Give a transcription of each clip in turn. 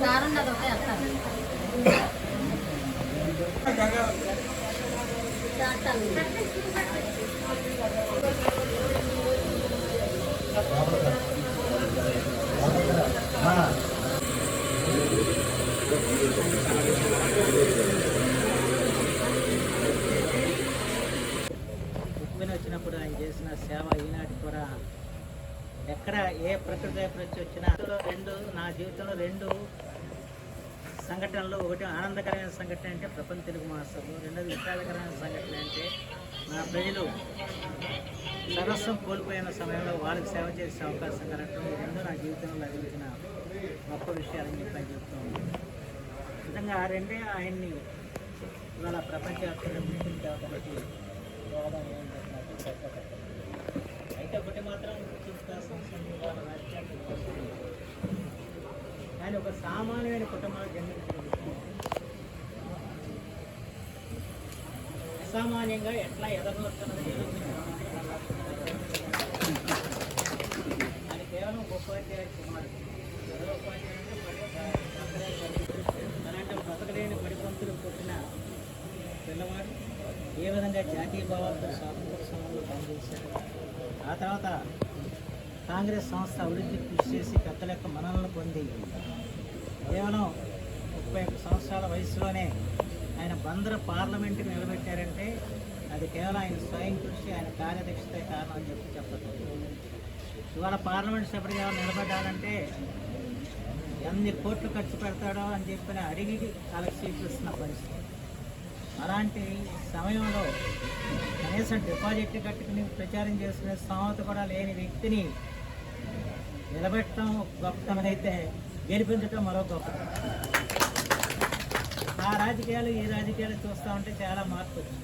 సారున్నది ఒకటే వచ్చినప్పుడు ఆయన చేసిన సేవ ఈనాటి కూడా ఎక్కడ ఏ ప్రకృతి ప్రతి వచ్చినా రెండు నా జీవితంలో రెండు సంఘటనలు. ఒకటి ఆనందకరమైన సంఘటన అంటే ప్రపంచ తెలుగు మహాసభ. రెండోది విషాదకరమైన సంఘటన అంటే నా ప్రజలు సరస్వం కోల్పోయిన సమయంలో వాళ్ళకి సేవ చేసే అవకాశం కలగటం. రెండు నా జీవితంలో లభించిన గొప్ప విషయాలని చెప్పి చెప్తూ ఉన్నాను నిజంగా ఆ రెండే ఆయన్ని ఇవాళ ప్రపంచవ్యాప్తంగా గుర్తించడానికి దోహదం ఏంటంటే అయితే ఒకటి మాత్రం ఆయన ఒక సామాన్యమైన కుటుంబంలో జన్మించిన అసామాన్యంగా ఎట్లా ఎదగలుగుతున్నది ఆ తర్వాత కాంగ్రెస్ సంస్థ అభివృద్ధి కృషి చేసి పెద్దల యొక్క మనలను పొంది కేవలం ముప్పై ఒక్క సంవత్సరాల వయసులోనే ఆయన బందర పార్లమెంట్కి నిలబెట్టారంటే అది కేవలం ఆయన స్వయం కృషి ఆయన కార్యదక్షతే కారణం అని చెప్పి చెప్పదు ఇవాళ పార్లమెంట్ సభ్యుడిగా నిలబడ్డాలంటే ఎన్ని కోట్లు ఖర్చు పెడతాడో అని చెప్పిన అడిగి వాళ్ళకి సీట్లు ఇస్తున్న పరిస్థితి. అలాంటి సమయంలో కనీసం డిపాజిట్ కట్టుకుని ప్రచారం చేసుకునే స్థామత కూడా లేని వ్యక్తిని నిలబెట్టడం ఒక గొప్పతనం గెలిపించడం మరో గొప్ప ఆ రాజకీయాలు ఈ రాజకీయాలు చూస్తూ ఉంటే చాలా మార్పు. వచ్చింది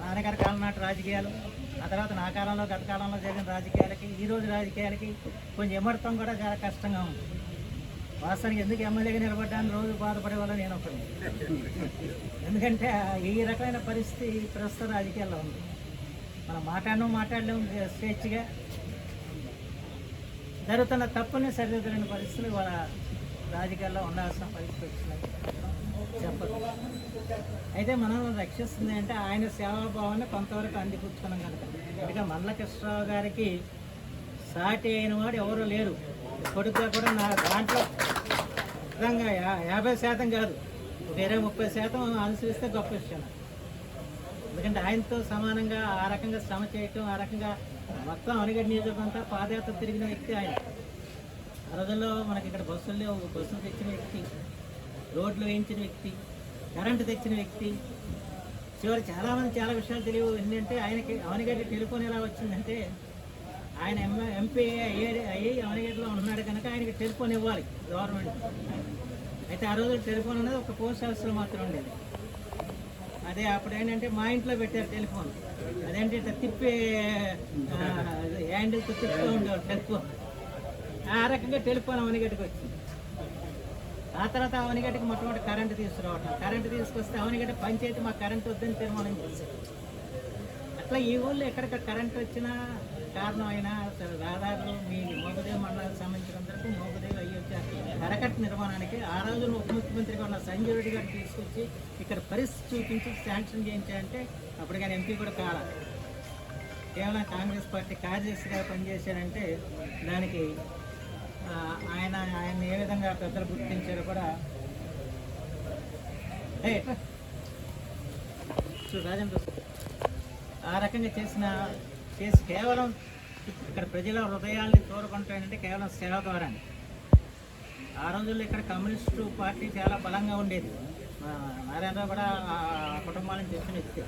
నాన్నగారి కాలం నాటి రాజకీయాలు ఆ తర్వాత నా కాలంలో గత కాలంలో జరిగిన రాజకీయాలకి ఈరోజు రాజకీయాలకి కొంచెం ఎమడటం కూడా చాలా కష్టంగా ఉంది. వాస్తవానికి ఎందుకు ఎమ్మెల్యేగా నిలబడ్డాను? రోజు బాధపడే వాళ్ళ నేను ఒకటి ఎందుకంటే ఈ రకమైన పరిస్థితి ప్రస్తుత రాజకీయాల్లో ఉంది. మనం మాట్లాడడం మాట్లాడలేము స్వేచ్ఛగా. జరుగుతున్న తప్పుని సరిదిద్దలేని పరిస్థితులు వాళ్ళ రాజకీయాల్లో ఉండాల్సిన పరిస్థితి వచ్చినాయి చెప్పదు అయితే మనం రక్షిస్తుంది అంటే ఆయన సేవాభావాన్ని కొంతవరకు అందిపుచ్చుకున్నాం కనుక. అందుకే మల్ల కృష్ణరావు గారికి సాటి అయిన వాడు ఎవరు లేరు. కొడుకుగా కూడా నా దాంట్లో నిజంగా యా- యాభై శాతం కాదు. ఒక ఇరవై ముప్పై శాతం అనుసరిస్తే గొప్ప విషయం. ఎందుకంటే ఆయనతో సమానంగా ఆ రకంగా శ్రమ చేయటం ఆ రకంగా మొత్తం అనిగడ్డ నియోజకవర్గం పాదయాత్ర తిరిగిన వ్యక్తి ఆయన. ఆ రోజుల్లో మనకి ఇక్కడ బస్సులు లేవు. బస్సులు తెచ్చిన వ్యక్తి రోడ్లు వేయించిన వ్యక్తి కరెంటు తెచ్చిన వ్యక్తి. చివరి చాలామంది చాలా విషయాలు తెలియవు. ఏంటంటే ఆయనకి అవనిగడ్డ టెలిఫోన్ ఎలా వచ్చిందంటే ఆయన ఎంపీ అయ్యే అయ్యి అవనిగడ్డలో ఉన్నాడు కనుక ఆయనకి టెలిఫోన్ ఇవ్వాలి గవర్నమెంట్. అయితే ఆ రోజు టెలిఫోన్ అనేది ఒక పోస్ట్ ఆఫీస్లో మాత్రం ఉండేది. అదే అప్పుడు ఏంటంటే మా ఇంట్లో పెట్టారు టెలిఫోన్. అదేంటి ఇట్లా తిప్పి హ్యాండిల్తో తిప్పుతూ ఉండేవారు టెలిఫోన్. ఆ రకంగా టెలిఫోన్ అవనిగడ్డకి వచ్చింది. ఆ తర్వాత అవనిగడ్డకి మొట్టమొదటి కరెంటు తీసుకురావటం. కరెంటు తీసుకొస్తే అవనిగడ్డ పంచాయతీ మాకు కరెంటు వద్దని తీర్మానం చేశారు. అట్లా ఈ ఊళ్ళో ఎక్కడిక్కడ కరెంట్ వచ్చినా కారణం అయినా అసలు దాదాపు మీ మోగదేవ్ మండలానికి సంబంధించినంతవరకు మోగదేవ్ అయ్యొచ్చా కరకట్ట నిర్మాణానికి ఆ రోజున ఉప ముఖ్యమంత్రిగా ఉన్న సంజయ్ రెడ్డి గారు తీసుకొచ్చి ఇక్కడ పరిస్థితి చూపించి శాంక్షన్ చేయించారంటే అప్పుడు కానీ ఎంపీ కూడా కాల కేవలం కాంగ్రెస్ పార్టీ కార్యదర్శిగా పనిచేశారంటే దానికి ఆయన ఆయన ఏ విధంగా పెద్దలు గుర్తించారో కూడా చూడు రాజేంద్ర ఆ రకంగా చేసిన చేసి కేవలం ఇక్కడ ప్రజల హృదయాల్ని తోడుకుంటాయంటే కేవలం సేవ ద్వారానే. ఆ రోజుల్లో ఇక్కడ కమ్యూనిస్టు పార్టీ చాలా బలంగా ఉండేది. నారాయణ కూడా ఆ కుటుంబాలను చెప్పిన వ్యక్తి.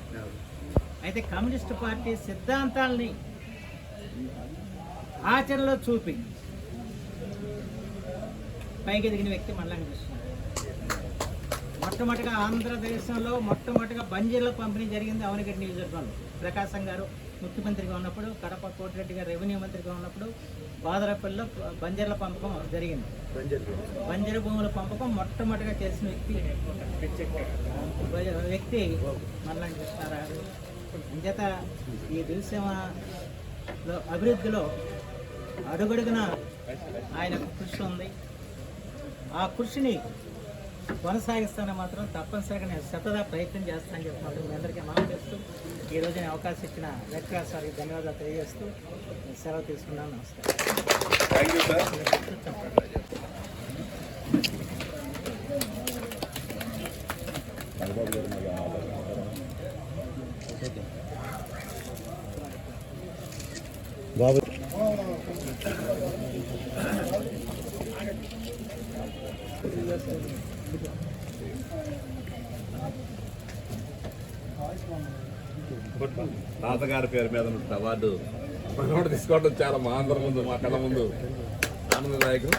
అయితే కమ్యూనిస్టు పార్టీ సిద్ధాంతాలని ఆచరణలో చూపి పైకి ఎదిగిన వ్యక్తి మళ్ళా కృష్ణ మొట్టమొదటిగా ఆంధ్రదేశంలో మొట్టమొదటిగా బంజీర్ల పంపిణీ జరిగింది అవనగిరి నియోజకవర్గంలో. ప్రకాశం గారు ముఖ్యమంత్రిగా ఉన్నప్పుడు కడప కోటిరెడ్డి గారు రెవెన్యూ మంత్రిగా ఉన్నప్పుడు బాదరపల్లిలో బంజర్ల పంపకం జరిగింది. బంజరు భూముల పంపకం మొట్టమొదటిగా చేసిన వ్యక్తి వ్యక్తి మల్లాంటి కృష్ణారావు. అంచేత ఈ దిల్సీమలో అభివృద్ధిలో అడుగడుగున ఆయన కృషి ఉంది. ఆ కృషిని కొనసాగిస్తాను మాత్రం తప్పనిసరిగా నేను సతదా ప్రయత్నం చేస్తానని చెప్పి మాత్రం మీ అందరికీ మనం చేస్తూ ఈ రోజున అవకాశం ఇచ్చిన వెంకటరావు సార్కి ధన్యవాదాలు తెలియజేస్తూ సెలవు తీసుకున్నాను. నమస్కారం. థ్యాంక్ యూ సార్ తాతగారి పేరు మీద అవార్డు మనోడు తీసుకోవడం చాలా మా అందరి ముందు మా కళ్ళ ముందు. ఆనందదాయకం.